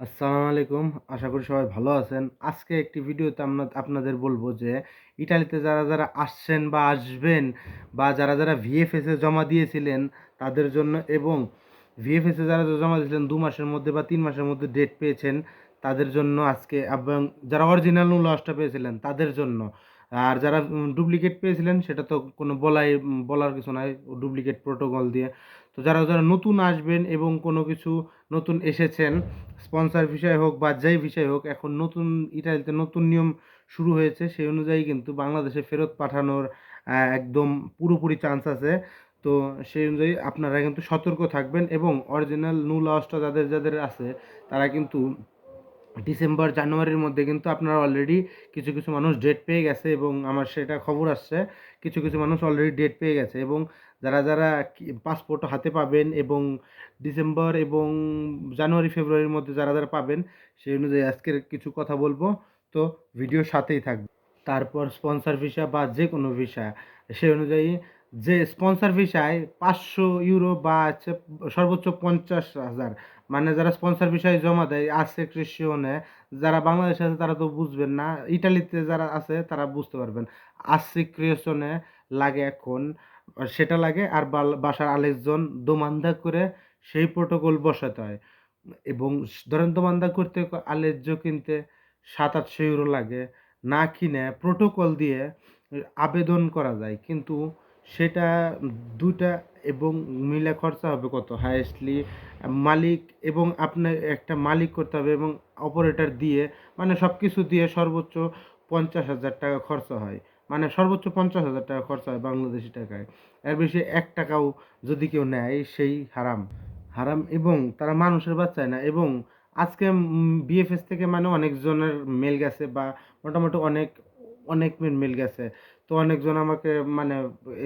আসসালামু আলাইকুম। আশা করি সবাই ভালো আছেন। আজকে একটি ভিডিওতে আমরা আপনাদের বলব যে ইটালিতে যারা যারা আসছেন বা আসবেন বা যারা যারা ভিএফএসে জমা দিয়েছিলেন তাদের জন্য এবং ভিএফএসে যারা জমা দিয়েছিলেন দু মাসের মধ্যে বা তিন মাসের মধ্যে ডেট পেয়েছেন তাদের জন্য আজকে এবং যারা অরিজিনাল নূল লসটা পেয়েছিলেন তাদের জন্য। আর যারা ডুপ্লিকেট পেয়েছিলেন সেটা তো কোনো বলাই, বলার কিছু নাই ডুপ্লিকেট প্রোটোকল দিয়ে। তো যারা যারা নতুন আসবেন এবং কোনো কিছু নতুন এসেছেন স্পন্সর বিষয় হোক বা যাই বিষয় হোক, এখন নতুন ইটালিতে নতুন নিয়ম শুরু হয়েছে, সেই অনুযায়ী কিন্তু বাংলাদেশে ফেরত পাঠানোর একদম পুরোপুরি চান্স আছে। তো সেই অনুযায়ী আপনারা কিন্তু সতর্ক থাকবেন এবং অরিজিনাল নু লসটা যাদের যাদের আছে, তারা কিন্তু ডিসেম্বর, জানুয়ারির মধ্যে কিন্তু আপনারা অলরেডি কিছু কিছু মানুষ ডেট পেয়ে গেছে এবং আমার সেটা খবর আসছে, কিছু কিছু মানুষ অলরেডি ডেট পেয়ে গেছে এবং যারা যারা পাসপোর্ট হাতে পাবেন এবং ডিসেম্বর এবং জানুয়ারি, ফেব্রুয়ারির মধ্যে যারা যারা পাবেন, সেই অনুযায়ী আজকের কিছু কথা বলব। তো ভিডিও সাথেই থাকবে। তারপর স্পন্সর ভিসা বা যে কোনো ভিসা সেই অনুযায়ী যে স্পন্সর ভিসায় পাঁচশো ইউরো বা সর্বোচ্চ পঞ্চাশ হাজার মানে যারা স্পন্সর বিষয়ে জমা দেয়, আছে ক্রিশ্চিয়নে যারা বাংলাদেশে আছে তারা তো বুঝবেন না, ইটালিতে যারা আছে তারা বুঝতে পারবেন। আসি ক্রিয়েশনে লাগে এখন সেটা লাগে, আর বাসার আলেকজন দোমান্দা করে সেই প্রোটোকল বসাতে হয়। এবং ধরেন দোমান্দা করতে আলেজ্য কিনতে সাত আটশো ইউরো লাগে, না কিনে প্রোটোকল দিয়ে আবেদন করা যায়। কিন্তু সেটা দুটা এবং মিলে খরচা হবে কত? হায়েস্টলি মালিক এবং আপনার একটা মালিক করতে হবে এবং অপারেটার দিয়ে মানে সব কিছু দিয়ে সর্বোচ্চ পঞ্চাশ হাজার টাকা খরচা হয়। মানে সর্বোচ্চ পঞ্চাশ হাজার টাকা খরচা হয় বাংলাদেশি টাকায়। এর বেশি এক টাকাও যদি কেউ নেয়, সেই হারাম। হারাম এবং তারা মানুষের বাচ্চায় না এবং আজকে বিএফএস থেকে মানে অনেকজনের মেল গেছে বা মোটামুটি অনেক অনেক মেল গেছে। তো অনেকজন আমাকে মানে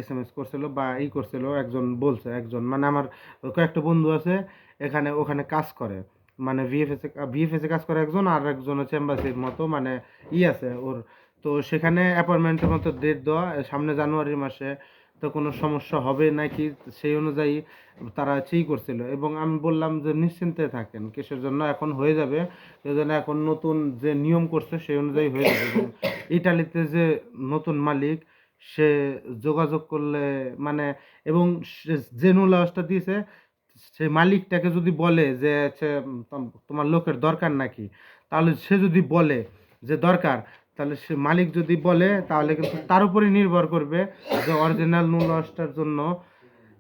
এস এম এস করছিল বা ই করছিল, একজন বলছে, একজন মানে আমার কয়েকটা বন্ধু আছে, এখানে, ওখানে কাজ করে। মানে ভিএফএস ভিএফএস এ কাজ করে একজন আর একজন হচ্ছে এম্বাসির মতো মানে ই আছে ওর। তো সেখানে অ্যাপয়েন্টমেন্টের মতো ডেট দেওয়া, সামনে জানুয়ারি মাসে তো কোনো সমস্যা হবে নাকি? সেই অনুযায়ী তারা সেই করছিল। এবং আমি বললাম যে নিশ্চিন্তে থাকেন, কেসের জন্য এখন হয়ে যাবে। জন্য এখন নতুন যে নিয়ম করছে সেই অনুযায়ী হয়ে যাবে। ইটালিতে যে নতুন মালিক, সে যোগাযোগ করলে মানে এবং যে নুলাসটা দিয়েছে, সে মালিকটাকে যদি বলে যে হচ্ছে তোমার লোকের দরকার নাকি? তাহলে সে যদি বলে যে দরকার তাহলে সে মালিক যদি বলে, তাহলে কিন্তু তার উপরে নির্ভর করবে যে অরিজিনাল নুলাসটার জন্য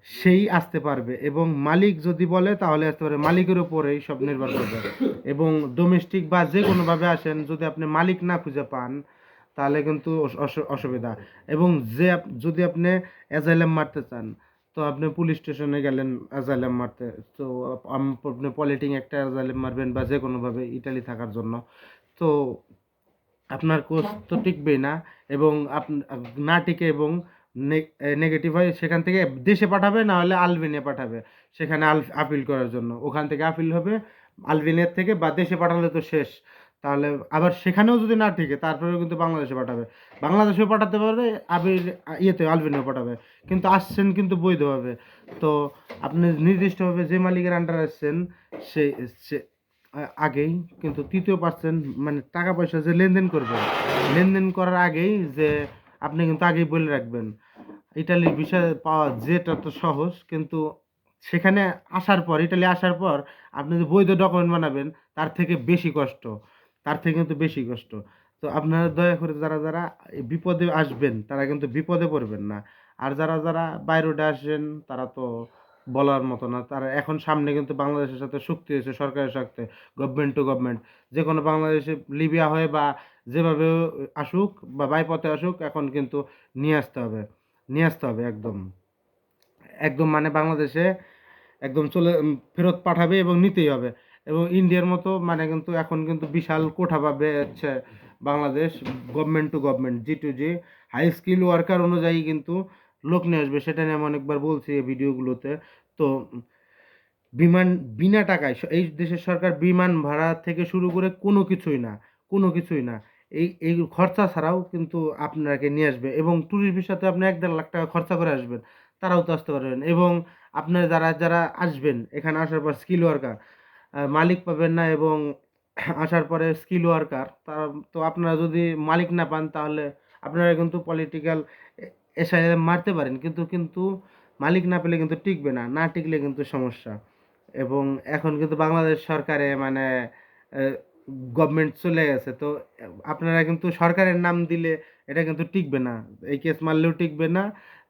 সেই আসতে পারবে। এবং মালিক যদি বলে, তাহলে আসতে পারে মালিকের উপরেই সব নির্ভর করবে। এবং ডোমেস্টিক বা যে কোনোভাবে আসেন, যদি আপনি মালিক না খুঁজে পান, তাহলে কিন্তু অস- অস- অসুবিধা। এবং যে যদি আপনি অ্যাজাইলাম মারতে চান, তো আপনি পুলিশ স্টেশনে গেলেন অ্যাজাইলাম মারতে। তো আপনি পলিটিং একটা অ্যাজাইলাম মারবেন বা যে কোনোভাবে ইটালি থাকার জন্য। তো আপনার কোর্স তো টিকবেই না এবং না টিকে এবং নেগেটিভ হয় সেখান থেকে দেশে পাঠাবে না হলে আলবেনিয়া পাঠাবে। সেখানে আল আপিল করার জন্য। ওখান থেকে আপিল হবে আলবেনিয়ার থেকে বা দেশে পাঠালে তো শেষ। তাহলে আবার সেখানেও যদি না টিকে তারপরেও কিন্তু বাংলাদেশে পাঠাবে। বাংলাদেশেও পাঠাতে পারে আবির ইয়েতে আলবেনিয়াও পাঠাবে। কিন্তু আসছেন কিন্তু বৈধভাবে। তো আপনি নির্দিষ্টভাবে যে মালিকের আন্ডার আসছেন সেই সে আগেই কিন্তু তৃতীয় পার্সেন্ট মানে টাকা পয়সা যে লেনদেন করবেন লেনদেন করার আগেই যে আপনি কিন্তু আগেই বলে রাখবেন। ইটালির ভিসা পাওয়া যেটা তো সহজ, কিন্তু সেখানে আসার পর, ইটালি আসার পর আপনি যে বৈধ ডকুমেন্ট বানাবেন, তার থেকে বেশি কষ্ট, তার থেকে কিন্তু বেশি কষ্ট। তো আপনারা দয়া করে যারা যারা বিপদে আসবেন, তারা কিন্তু বিপদে পড়বেন না। আর যারা যারা বাইরে আসেন, তারা তো বলার মতো না। তারা এখন সামনে কিন্তু বাংলাদেশের সাথে চুক্তি হয়েছে সরকারের সাথে গভর্নমেন্ট টু গভর্নমেন্ট যে কোনো বাংলাদেশে লিবিয়া হয়ে বা যেভাবে আসুক বা বাইপথে আসুক, এখন কিন্তু নিয়ে আসতে হবে। নিয়ে আসতে হবে একদম। একদম মানে বাংলাদেশে একদম চলে ফেরত পাঠাবে এবং নিতেই হবে। এবং ইন্ডিয়ার মতো মানে কিন্তু এখন কিন্তু বিশাল কোঠা পাবে হচ্ছে Bangladesh government to government G to G high skill worker অনুযায়ী কিন্তু লোক নিয়ে আসবে, সেটা নিয়ে আমি অনেকবার বলছি এই ভিডিওগুলোতে। তো বিমান, বিনা টাকায় এই দেশের সরকার বিমান ভাড়া থেকে শুরু করে কোনো কিছুই না, কোনো কিছুই না। এই এই খরচা ছাড়াও কিন্তু আপনাকে নিয়ে আসবে এবং ট্যুরিস্ট ভিসাতে আপনি এক দেড় লাখ টাকা খরচা করে আসবেন, তারাও তো আসতে পারবেন। এবং আপনার যারা যারা আসবেন, এখানে আসার পর স্কিল ওয়ার্কার মালিক পাবেন না এবং আসার পরে স্কিল ওয়ার্কার তারা তো আপনারা যদি মালিক না পান তাহলে আপনারা কিন্তু পলিটিক্যাল এসে মারতে পারেন, কিন্তু কিন্তু মালিক না পেলে কিন্তু টিকবে না না টিকলে কিন্তু সমস্যা। এবং এখন কিন্তু বাংলাদেশ সরকারে মানে গভর্নমেন্ট চলে গেছে, তো আপনারা কিন্তু সরকারের নাম দিলে এটা কিন্তু টিকবে না। এই কেস মারলেও টিকবে না,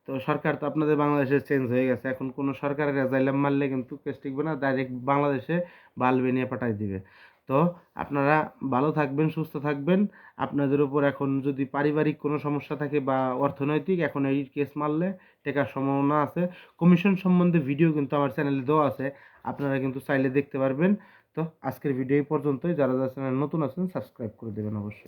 তো সরকার তো আপনাদের বাংলাদেশে চেঞ্জ হয়ে গেছে। এখন কোনো সরকারের অ্যাজাইলাম মারলে কিন্তু কেস টিকবে না ডাইরেক্ট বাংলাদেশে বা আলবেনিয়া পাঠাই দিবে। তো আপনারা ভালো থাকবেন, সুস্থ থাকবেন। আপনাদের উপর এখন যদি পারিবারিক কোনো সমস্যা থাকে বা অর্থনৈতিক, এখন এই কেস মারলে টেকার সম্ভাবনা আছে। কমিশন সম্বন্ধে ভিডিও কিন্তু আমার চ্যানেলে দেওয়া আছে, আপনারা কিন্তু চাইলে দেখতে পারবেন। তো আজকের ভিডিও এই পর্যন্তই। যারা যারা চ্যানেল নতুন আছেন, সাবস্ক্রাইব করে দেবেন অবশ্যই।